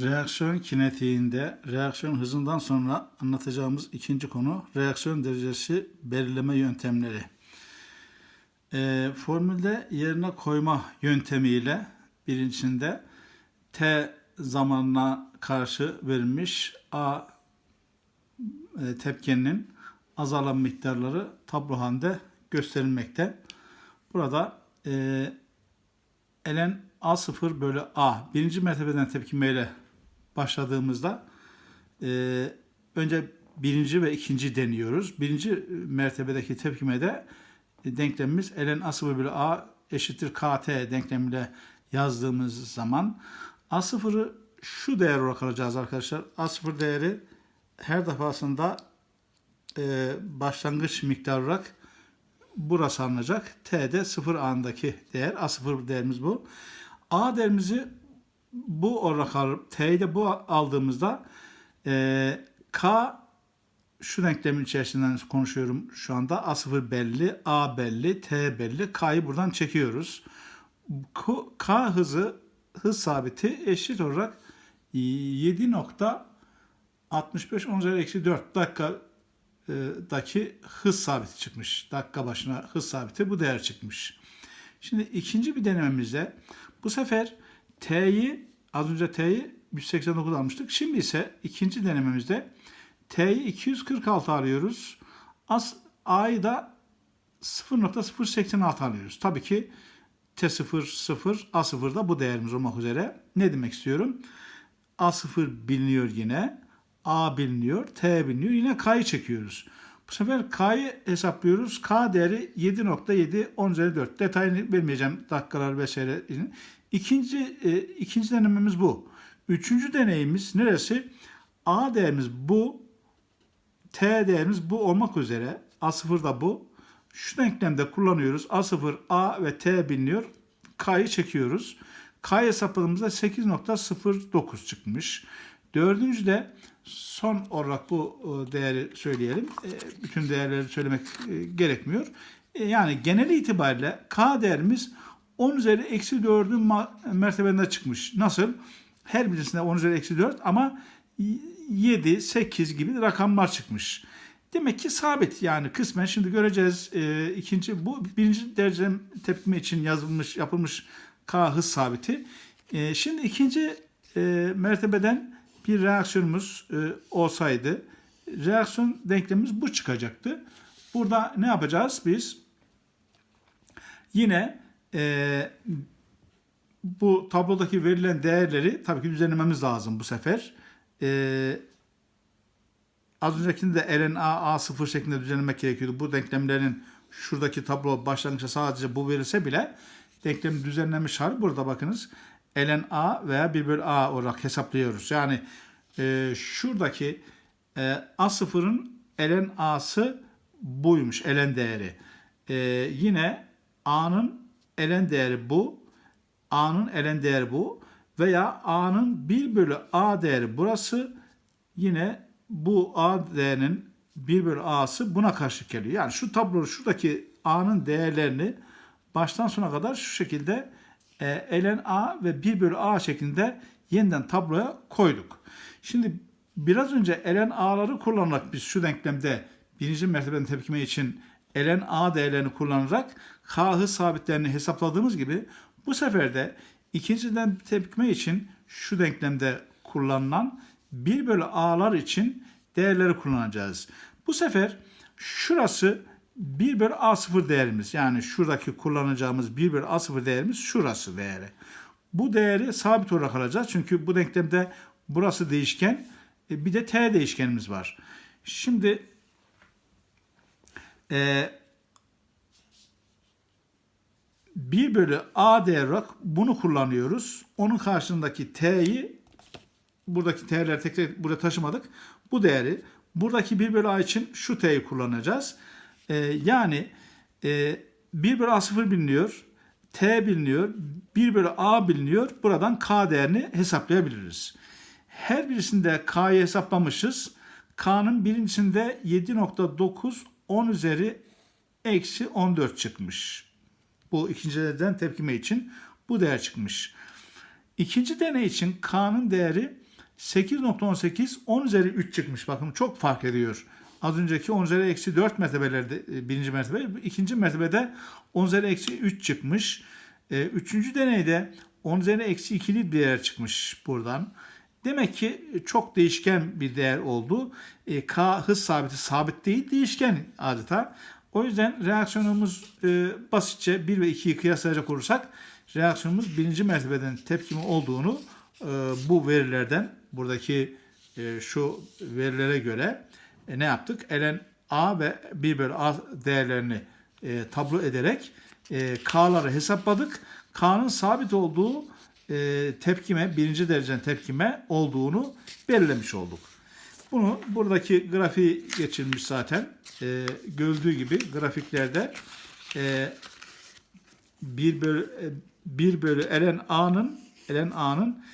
Reaksiyon kinetiğinde reaksiyon hızından sonra anlatacağımız ikinci konu reaksiyon derecesi belirleme yöntemleri. Ee, formülde yerine koyma yöntemiyle birincisinde t zamanına karşı verilmiş a e, tepkinin azalan miktarları tablo halinde gösterilmekte. Burada e, ln A0 bölü A birinci mertebeden tepkimeyle başladığımızda e, önce birinci ve ikinci deniyoruz. Birinci mertebedeki tepkimede e, denklemimiz ln A0 bölü A eşittir KT denklemiyle yazdığımız zaman A0'ı şu değer olarak alacağız arkadaşlar. A0 değeri her defasında e, başlangıç miktar olarak burası alınacak. T'de 0 andaki değer. A0 değerimiz bu. A değerimizi bu olarak alıp T'yi de bu aldığımızda e, K şu denklemin içerisinden konuşuyorum şu anda. A0 belli, A belli, T belli. K'yı buradan çekiyoruz. K, K hızı hız sabiti eşit olarak 7.65 10 üzeri eksi 4 dakika daki hız sabiti çıkmış. Dakika başına hız sabiti bu değer çıkmış. Şimdi ikinci bir denememizde bu sefer T'yi az önce T'yi 189 almıştık. Şimdi ise ikinci denememizde T'yi 246 alıyoruz. As A'yı da 0.086 alıyoruz. Tabii ki T0 0 A0 da bu değerimiz olmak üzere. Ne demek istiyorum? A0 biliniyor yine. A biliniyor, T biliniyor. Yine K'yı çekiyoruz. Bu sefer K'yı hesaplıyoruz. K değeri 7.7 10 üzeri 4. Detayını vermeyeceğim dakikalar vesaire. İkinci, e, ikinci denememiz bu. Üçüncü deneyimiz neresi? A değerimiz bu. T değerimiz bu olmak üzere. A0 da bu. Şu denklemde kullanıyoruz. A0, A ve T biliniyor. K'yı çekiyoruz. K hesapladığımızda 8.09 çıkmış. Dördüncü de son olarak bu e, değeri söyleyelim. E, Bütün değerleri söylemek e, gerekmiyor. Yani genel itibariyle K değerimiz 10 üzeri eksi 4'ün mertebesinde çıkmış. Nasıl? Her birisinde 10 üzeri eksi 4 ama 7, 8 gibi rakamlar çıkmış. Demek ki sabit yani kısmen şimdi göreceğiz e, ikinci bu birinci derece tepkime için yazılmış yapılmış K hız sabiti. E, şimdi ikinci e, mertebeden bir reaksiyonumuz e, olsaydı reaksiyon denklemimiz bu çıkacaktı. Burada ne yapacağız biz? Yine e, bu tablodaki verilen değerleri tabii ki düzenlememiz lazım bu sefer. E, az öncekinde ln a a0 şeklinde düzenlemek gerekiyordu. Bu denklemlerin şuradaki tablo başlangıçta sadece bu verilse bile denklemi düzenlemiş hali burada bakınız. Ln a veya 1 bölü a olarak hesaplıyoruz. Yani e, şuradaki e, a0'ın ln a'sı buymuş ln değeri. E, yine a'nın ln değeri bu. a'nın ln değeri bu. Veya a'nın 1 bölü a değeri burası. Yine bu a değerinin 1 bölü a'sı buna karşı geliyor. Yani şu tablo şuradaki a'nın değerlerini baştan sona kadar şu şekilde e, ln a ve 1 bölü a şeklinde yeniden tabloya koyduk. Şimdi biraz önce ln a'ları kullanarak biz şu denklemde birinci mertebeden tepkime için ln a değerlerini kullanarak k hız sabitlerini hesapladığımız gibi bu sefer de ikinciden tepkime için şu denklemde kullanılan 1 bölü a'lar için değerleri kullanacağız. Bu sefer şurası 1 bölü a0 değerimiz yani şuradaki kullanacağımız 1 bölü a0 değerimiz şurası değeri. Bu değeri sabit olarak alacağız çünkü bu denklemde burası değişken e, bir de t değişkenimiz var. Şimdi e, 1 bölü a değer olarak bunu kullanıyoruz. Onun karşılığındaki t'yi buradaki t'leri tekrar buraya taşımadık. Bu değeri buradaki 1 bölü a için şu t'yi kullanacağız. Ee, yani e, 1 bölü a0 biliniyor. T biliniyor. 1 bölü a biliniyor. Buradan k değerini hesaplayabiliriz. Her birisinde k'yı hesaplamışız. K'nın birincisinde 7.9 10 üzeri eksi 14 çıkmış. Bu ikinciden tepkime için bu değer çıkmış. İkinci deney için K'nın değeri 8.18 10 üzeri 3 çıkmış. Bakın çok fark ediyor. Az önceki 10 üzeri eksi 4 mertebelerde birinci mertebe. ikinci mertebede 10 üzeri eksi 3 çıkmış. E, üçüncü deneyde 10 üzeri eksi 2'li bir değer çıkmış buradan. Demek ki çok değişken bir değer oldu. E, K hız sabiti sabit değil, değişken adeta. O yüzden reaksiyonumuz e, basitçe 1 ve 2'yi kıyaslayacak olursak reaksiyonumuz birinci mertebeden tepkimi olduğunu e, bu verilerden buradaki e, şu verilere göre e, ne yaptık? Ln A ve 1 bölü A değerlerini e, tablo ederek e, K'ları hesapladık. K'nın sabit olduğu e, tepkime, birinci dereceden tepkime olduğunu belirlemiş olduk. Bunu buradaki grafiği geçirmiş zaten. E, gördüğü gibi grafiklerde e, 1 bölü, e, 1 bölü ln a'nın ln a'nın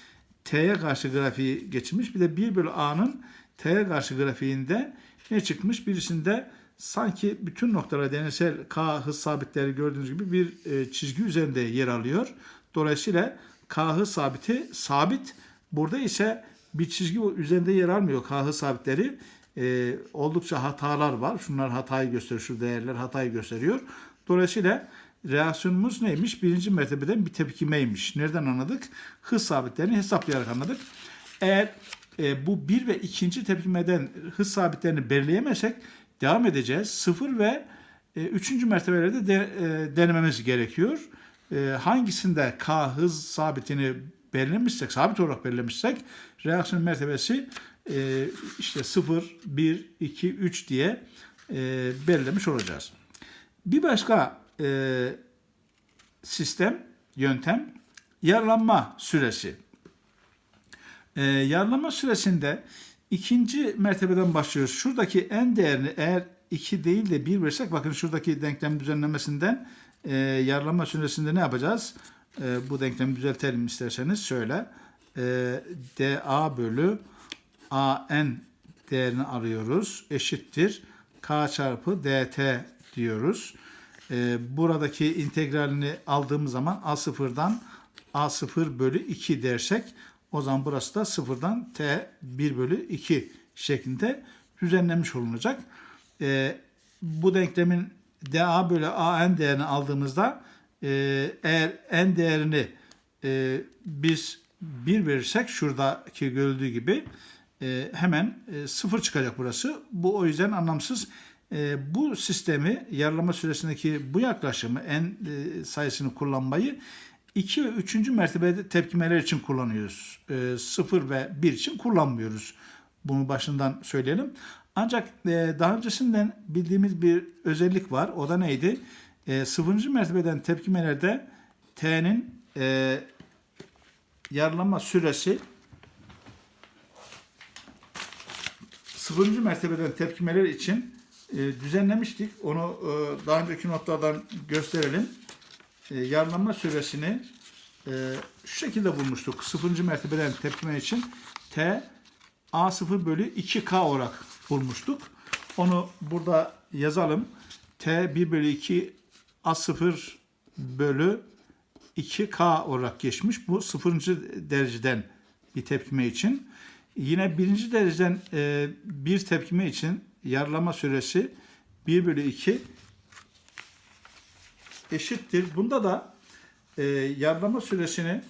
t'ye karşı grafiği geçirmiş. Bir de 1 bölü a'nın t'ye karşı grafiğinde ne çıkmış? Birisinde sanki bütün noktalar deneysel k hız sabitleri gördüğünüz gibi bir e, çizgi üzerinde yer alıyor. Dolayısıyla k hız sabiti sabit. Burada ise bir çizgi üzerinde yer almıyor k hız sabitleri. E, oldukça hatalar var. Şunlar hatayı gösteriyor. Şu değerler hatayı gösteriyor. Dolayısıyla reaksiyonumuz neymiş? Birinci mertebeden bir tepkimeymiş. Nereden anladık? Hız sabitlerini hesaplayarak anladık. Eğer e, bu bir ve ikinci tepkimeden hız sabitlerini belirleyemezsek devam edeceğiz. Sıfır ve e, üçüncü mertebelerde de, e, denememiz gerekiyor. E, hangisinde K hız sabitini belirlemişsek, sabit olarak belirlemişsek reaksiyon mertebesi e, işte 0, 1, 2, 3 diye e, belirlemiş olacağız. Bir başka e, sistem, yöntem yarılanma süresi. E, yarılama süresinde ikinci mertebeden başlıyoruz. Şuradaki en değerini eğer 2 değil de 1 versek bakın şuradaki denklem düzenlemesinden e, yarılama süresinde ne yapacağız? E, bu denklemi düzeltelim isterseniz şöyle. E, dA bölü AN değerini arıyoruz. Eşittir. K çarpı dt diyoruz. E, buradaki integralini aldığımız zaman A0'dan A0 bölü 2 dersek o zaman burası da sıfırdan t 1 bölü 2 şeklinde düzenlenmiş olunacak. E, bu denklemin dA bölü AN değerini aldığımızda e, eğer n değerini e, biz 1 verirsek şuradaki görüldüğü gibi e, hemen e, 0 çıkacak burası. Bu o yüzden anlamsız. E, bu sistemi yarılama süresindeki bu yaklaşımı n e, sayısını kullanmayı 2 ve 3. mertebe tepkimeler için kullanıyoruz. E, 0 ve 1 için kullanmıyoruz. Bunu başından söyleyelim. Ancak e, daha öncesinden bildiğimiz bir özellik var. O da neydi? E, 0. mertebeden tepkimelerde T'nin e, yarılama süresi 0. mertebeden tepkimeler için e, düzenlemiştik. Onu e, daha önceki notlardan gösterelim e, yarılanma süresini e, şu şekilde bulmuştuk. 0. mertebeden tepkime için T A0 bölü 2K olarak bulmuştuk. Onu burada yazalım. T 1 bölü 2 A0 bölü 2K olarak geçmiş. Bu 0. dereceden bir tepkime için. Yine birinci dereceden e, bir tepkime için yarılama süresi 1 bölü 2 eşittir. Bunda da e, yarlama süresini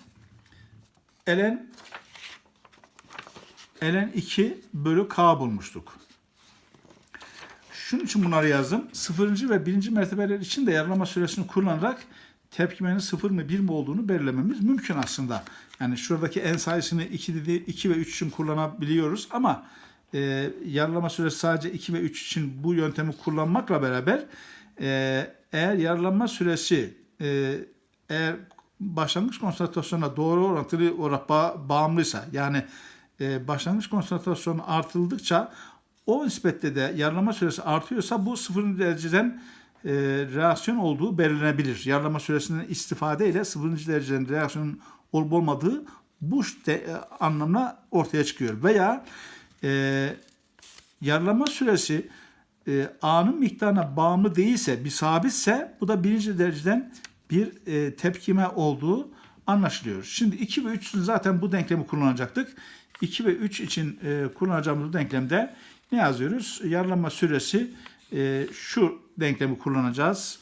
ln ln 2 bölü k bulmuştuk. Şunun için bunları yazdım. Sıfırıncı ve birinci mertebeler için de yarlama süresini kullanarak tepkimenin sıfır mı bir mi olduğunu belirlememiz mümkün aslında. Yani şuradaki en sayısını 2 dedi 2 ve 3 için kullanabiliyoruz ama e, yarlama süresi sadece 2 ve 3 için bu yöntemi kullanmakla beraber e, eğer yarılanma süresi e, eğer başlangıç konsantrasyonuna doğru orantılı olarak ba- bağımlıysa yani e, başlangıç konsantrasyonu artıldıkça o nispette de yarılama süresi artıyorsa bu sıfır dereceden e, reaksiyon olduğu belirlenebilir. Yarılama süresinden istifade ile sıfırıncı dereceden reaksiyonun olup olmadığı bu de, e, anlamına ortaya çıkıyor. Veya e, yarılama süresi e, A'nın miktarına bağımlı değilse, bir sabitse bu da birinci dereceden bir e, tepkime olduğu anlaşılıyor. Şimdi 2 ve 3 için zaten bu denklemi kullanacaktık. 2 ve 3 için e, kullanacağımız denklemde ne yazıyoruz? Yarılanma süresi e, şu denklemi kullanacağız.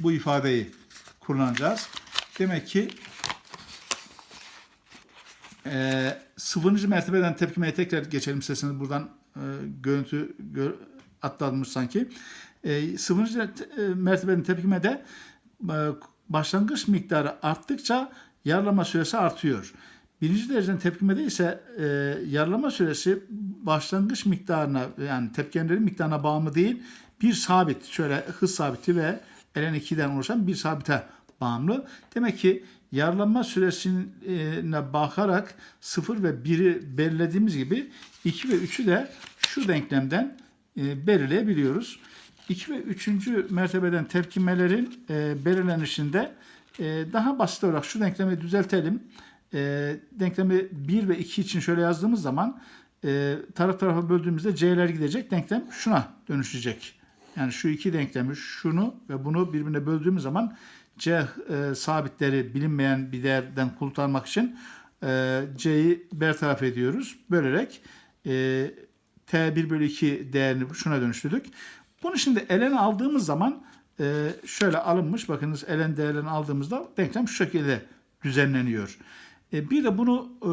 Bu ifadeyi kullanacağız. Demek ki e, sıfırıncı mertebeden tepkimeye tekrar geçelim sesini buradan e, görüntü gör, atlanmış sanki. E, sıfırıncı te- e, mertebeden tepkimede e, başlangıç miktarı arttıkça yarılama süresi artıyor. Birinci dereceden tepkimede ise e, yarılama süresi başlangıç miktarına yani tepkilerin miktarına bağımlı değil bir sabit şöyle hız sabiti ve ln 2'den oluşan bir sabite bağımlı. Demek ki yarılanma süresine bakarak 0 ve 1'i belirlediğimiz gibi 2 ve 3'ü de şu denklemden e, belirleyebiliyoruz. 2 ve 3. mertebeden tepkimelerin e, belirlenişinde e, daha basit olarak şu denklemi düzeltelim. Denklemi 1 ve 2 için şöyle yazdığımız zaman taraf tarafa böldüğümüzde c'ler gidecek. Denklem şuna dönüşecek. Yani şu iki denklemi şunu ve bunu birbirine böldüğümüz zaman c e, sabitleri bilinmeyen bir değerden kurtarmak için e, c'yi bertaraf ediyoruz. Bölerek e, t1 bölü 2 değerini şuna dönüştürdük. Bunu şimdi ln aldığımız zaman e, şöyle alınmış. Bakınız ln değerlerini aldığımızda denklem şu şekilde düzenleniyor. E, bir de bunu e,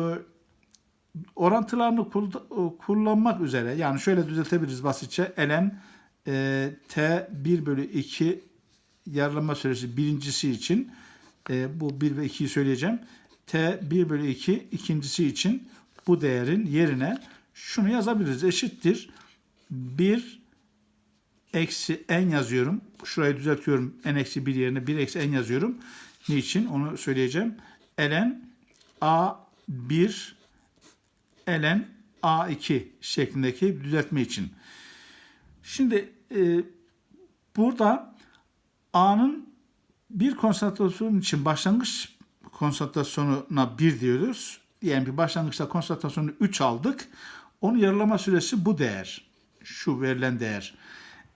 orantılarını kul- kullanmak üzere yani şöyle düzeltebiliriz basitçe ln e, t 1 bölü 2 yarılama süresi birincisi için e, bu 1 ve 2'yi söyleyeceğim. t 1 bölü 2 ikincisi için bu değerin yerine şunu yazabiliriz. Eşittir 1 eksi n yazıyorum. Şurayı düzeltiyorum. n eksi 1 yerine 1 eksi n yazıyorum. Niçin? Onu söyleyeceğim. ln a1 ln a2 şeklindeki düzeltme için. Şimdi e, burada A'nın bir konsantrasyon için başlangıç konsantrasyonuna 1 diyoruz. Yani bir başlangıçta konsantrasyonu 3 aldık. Onun yarılama süresi bu değer. Şu verilen değer.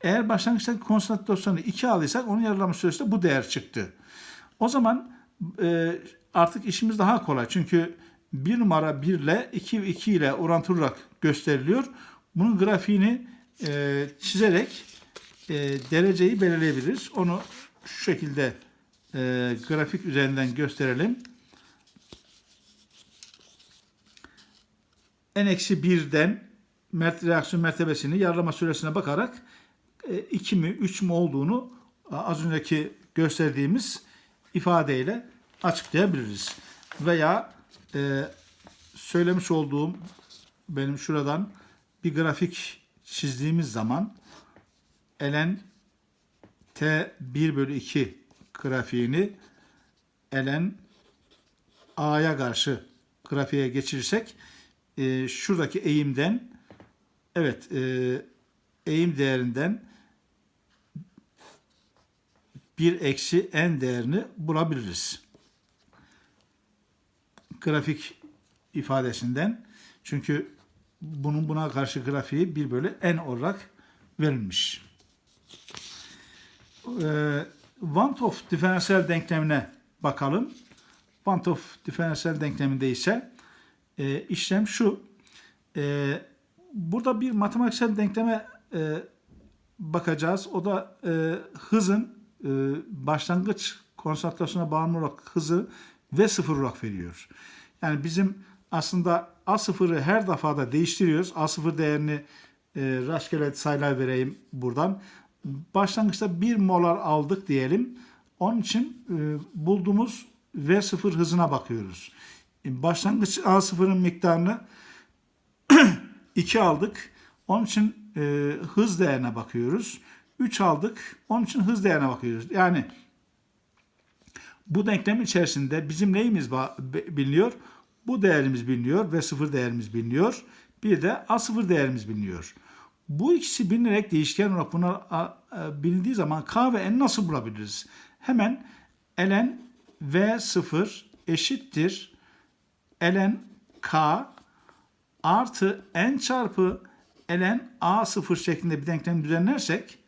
Eğer başlangıçtaki konsantrasyonu 2 aldıysak onun yarılama süresi de bu değer çıktı. O zaman e, artık işimiz daha kolay. Çünkü 1 numara 1 ile 2 2 ile orantılı olarak gösteriliyor. Bunun grafiğini e, çizerek e, dereceyi belirleyebiliriz. Onu şu şekilde e, grafik üzerinden gösterelim. n-1'den mert reaksiyon mertebesini yarılama süresine bakarak 2 mi 3 mü olduğunu az önceki gösterdiğimiz ifadeyle açıklayabiliriz. Veya e, söylemiş olduğum benim şuradan bir grafik çizdiğimiz zaman ln t 1 bölü 2 grafiğini ln a'ya karşı grafiğe geçirirsek e, şuradaki eğimden evet e, eğim değerinden 1 eksi n değerini bulabiliriz. Grafik ifadesinden. Çünkü bunun buna karşı grafiği 1 bölü n olarak verilmiş. Want of diferansiyel denklemine bakalım. Want of diferansiyel denkleminde ise e, işlem şu. E, burada bir matematiksel denkleme e, bakacağız. O da e, hızın e, başlangıç konsantrasyona bağımlı olarak hızı v sıfır olarak veriyor. Yani bizim aslında a sıfırı her defada değiştiriyoruz. a sıfır değerini e, rastgele sayılar vereyim buradan. Başlangıçta 1 molar aldık diyelim. Onun için e, bulduğumuz v sıfır hızına bakıyoruz. E, başlangıç a sıfırın miktarını 2 aldık. Onun için e, hız değerine bakıyoruz. 3 aldık. Onun için hız değerine bakıyoruz. Yani bu denklem içerisinde bizim neyimiz biliniyor? Bu değerimiz biliniyor ve sıfır değerimiz biliniyor. Bir de a sıfır değerimiz biliniyor. Bu ikisi bilinerek değişken olarak bunlar bilindiği zaman k ve n nasıl bulabiliriz? Hemen ln v0 eşittir ln k artı n çarpı ln a0 şeklinde bir denklem düzenlersek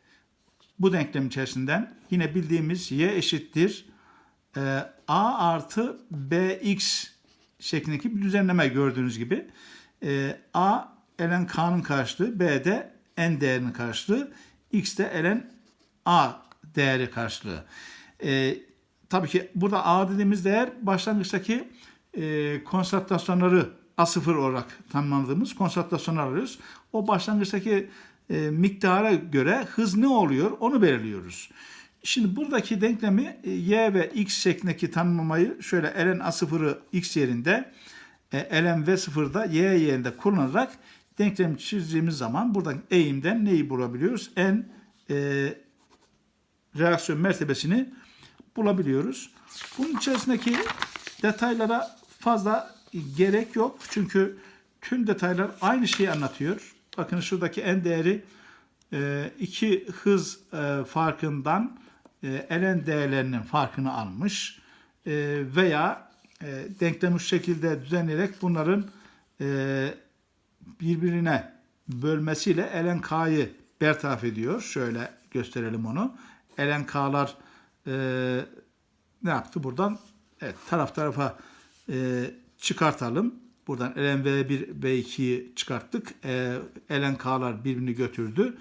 bu denklem içerisinden yine bildiğimiz y eşittir e, A artı BX şeklindeki bir düzenleme gördüğünüz gibi. E, A ln K'nın karşılığı, B de N değerinin karşılığı, X de ln A değeri karşılığı. E, tabii ki burada A dediğimiz değer başlangıçtaki e, konsantrasyonları A0 olarak tanımladığımız konsantrasyonları arıyoruz. O başlangıçtaki e, miktara göre hız ne oluyor onu belirliyoruz. Şimdi buradaki denklemi e, y ve x şeklindeki tanımlamayı şöyle ln a0'ı x yerinde e, ln v0'da y yerinde kullanarak denklemi çizdiğimiz zaman buradan eğimden neyi bulabiliyoruz? En e, reaksiyon mertebesini bulabiliyoruz. Bunun içerisindeki detaylara fazla gerek yok. Çünkü tüm detaylar aynı şeyi anlatıyor. Bakın şuradaki en değeri e, iki hız e, farkından e, ln değerlerinin farkını almış veya denklemi şu şekilde düzenleyerek bunların birbirine bölmesiyle ln k'yı bertaraf ediyor. Şöyle gösterelim onu. ln k'lar e, ne yaptı buradan? Evet, taraf tarafa e, çıkartalım. Buradan ln v1 v2'yi çıkarttık. E, ln k'lar birbirini götürdü.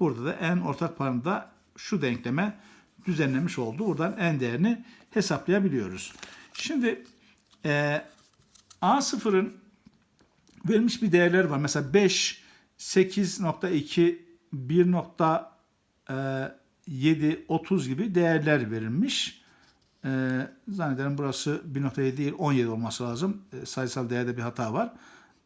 Burada da en ortak paranında şu denkleme düzenlemiş oldu. Buradan n değerini hesaplayabiliyoruz. Şimdi e, A0'ın verilmiş bir değerler var. Mesela 5, 8.2, 1.7, 30 gibi değerler verilmiş. Ee, zannederim burası 1.7 değil 17 olması lazım. Ee, sayısal değerde bir hata var.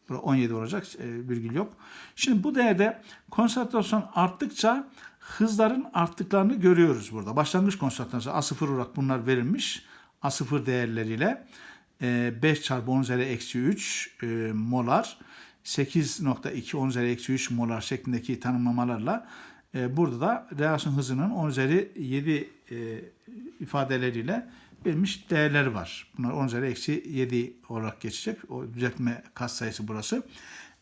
Burada 17 olacak. E, virgül yok. Şimdi bu değerde konsantrasyon arttıkça hızların arttıklarını görüyoruz burada. Başlangıç konsantrasyonu A0 olarak bunlar verilmiş. A0 değerleriyle e, 5 çarpı 10 üzeri eksi 3 e, molar 8.2 10 üzeri eksi 3 molar şeklindeki tanımlamalarla e, burada da reaksiyon hızının 10 üzeri 7 e, ifadeleriyle verilmiş değerleri var. Bunlar 10 üzeri eksi 7 olarak geçecek. O düzeltme katsayısı burası.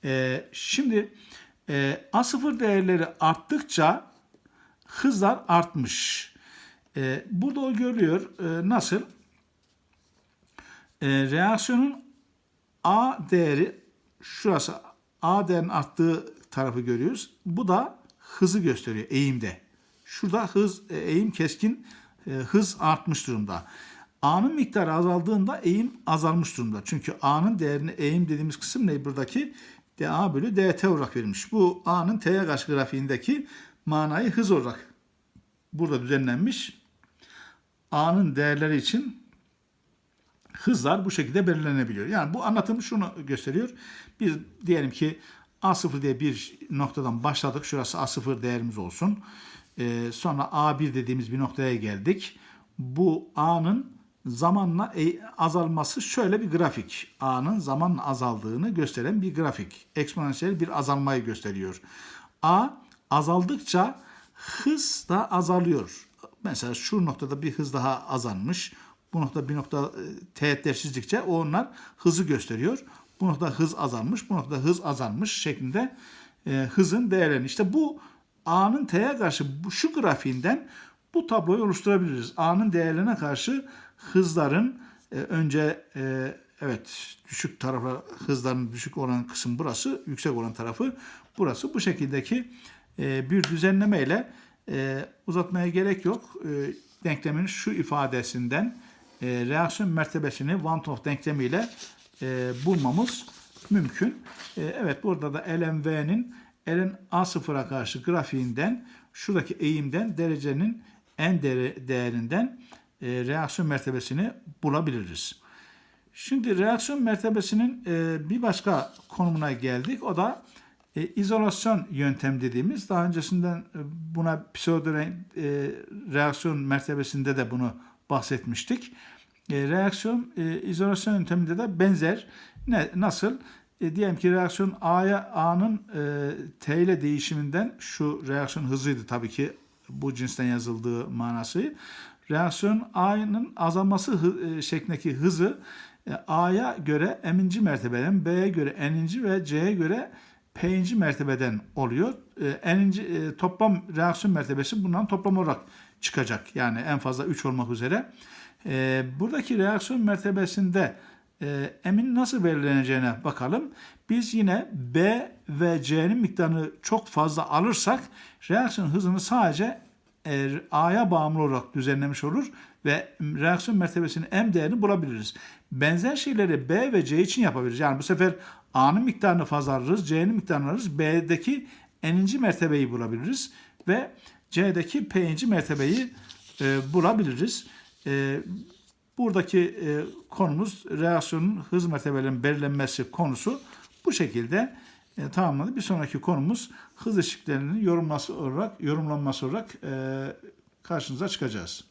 E, şimdi e, A0 değerleri arttıkça hızlar artmış. Burada o görülüyor. Nasıl? E, reaksiyonun A değeri şurası A değerinin arttığı tarafı görüyoruz. Bu da hızı gösteriyor eğimde. Şurada hız e, eğim keskin e, hız artmış durumda. A'nın miktarı azaldığında eğim azalmış durumda. Çünkü A'nın değerini eğim dediğimiz kısım ne? Buradaki dA bölü dt olarak verilmiş. Bu A'nın T'ye karşı grafiğindeki manayı hız olarak burada düzenlenmiş. A'nın değerleri için hızlar bu şekilde belirlenebiliyor. Yani bu anlatım şunu gösteriyor. Biz diyelim ki A0 diye bir noktadan başladık. Şurası A0 değerimiz olsun. Ee, sonra A1 dediğimiz bir noktaya geldik. Bu A'nın zamanla e- azalması şöyle bir grafik. A'nın zamanla azaldığını gösteren bir grafik. Eksponansiyel bir azalmayı gösteriyor. A azaldıkça hız da azalıyor. Mesela şu noktada bir hız daha azalmış. Bu nokta bir nokta e, teğetler çizdikçe onlar hızı gösteriyor. Bu noktada hız azalmış, bu noktada hız azalmış şeklinde e, hızın değerlerini. İşte bu A'nın T'ye karşı bu, şu grafiğinden bu tabloyu oluşturabiliriz. A'nın değerlerine karşı hızların e, önce e, evet düşük tarafa hızların düşük olan kısım burası, yüksek olan tarafı burası. Bu şekildeki e, bir düzenlemeyle e, uzatmaya gerek yok. E, denklemin şu ifadesinden e, reaksiyon mertebesini Van Hoff denklemiyle e, bulmamız mümkün. E, evet burada da LMV'nin ln A0'a karşı grafiğinden şuradaki eğimden derecenin en değeri, değerinden e, reaksiyon mertebesini bulabiliriz. Şimdi reaksiyon mertebesinin e, bir başka konumuna geldik. O da e, izolasyon yöntem dediğimiz. Daha öncesinden e, buna pseudo e, reaksiyon mertebesinde de bunu bahsetmiştik. E, reaksiyon e, izolasyon yönteminde de benzer. Ne nasıl? E, diyelim ki reaksiyon A'ya A'nın e, T ile değişiminden şu reaksiyon hızıydı tabii ki bu cinsten yazıldığı manası. Reaksiyon A'nın azalması hı, e, şeklindeki hızı e, A'ya göre M'inci mertebeden, B'ye göre N'inci ve C'ye göre P'inci mertebeden oluyor. E, N'inci e, toplam reaksiyon mertebesi bundan toplam olarak çıkacak. Yani en fazla 3 olmak üzere. E, buradaki reaksiyon mertebesinde e, emin nasıl belirleneceğine bakalım. Biz yine B ve C'nin miktarını çok fazla alırsak reaksiyon hızını sadece e, A'ya bağımlı olarak düzenlemiş olur ve reaksiyon mertebesinin M değerini bulabiliriz. Benzer şeyleri B ve C için yapabiliriz. Yani bu sefer A'nın miktarını fazla alırız, C'nin miktarını alırız. B'deki n'inci mertebeyi bulabiliriz ve C'deki p'inci mertebeyi e, bulabiliriz. E, buradaki e, konumuz reaksiyonun hız mertebelerinin belirlenmesi konusu bu şekilde e, tamamladı. Bir sonraki konumuz hız eşiklerinin yorumlaması olarak yorumlanması olarak e, karşınıza çıkacağız.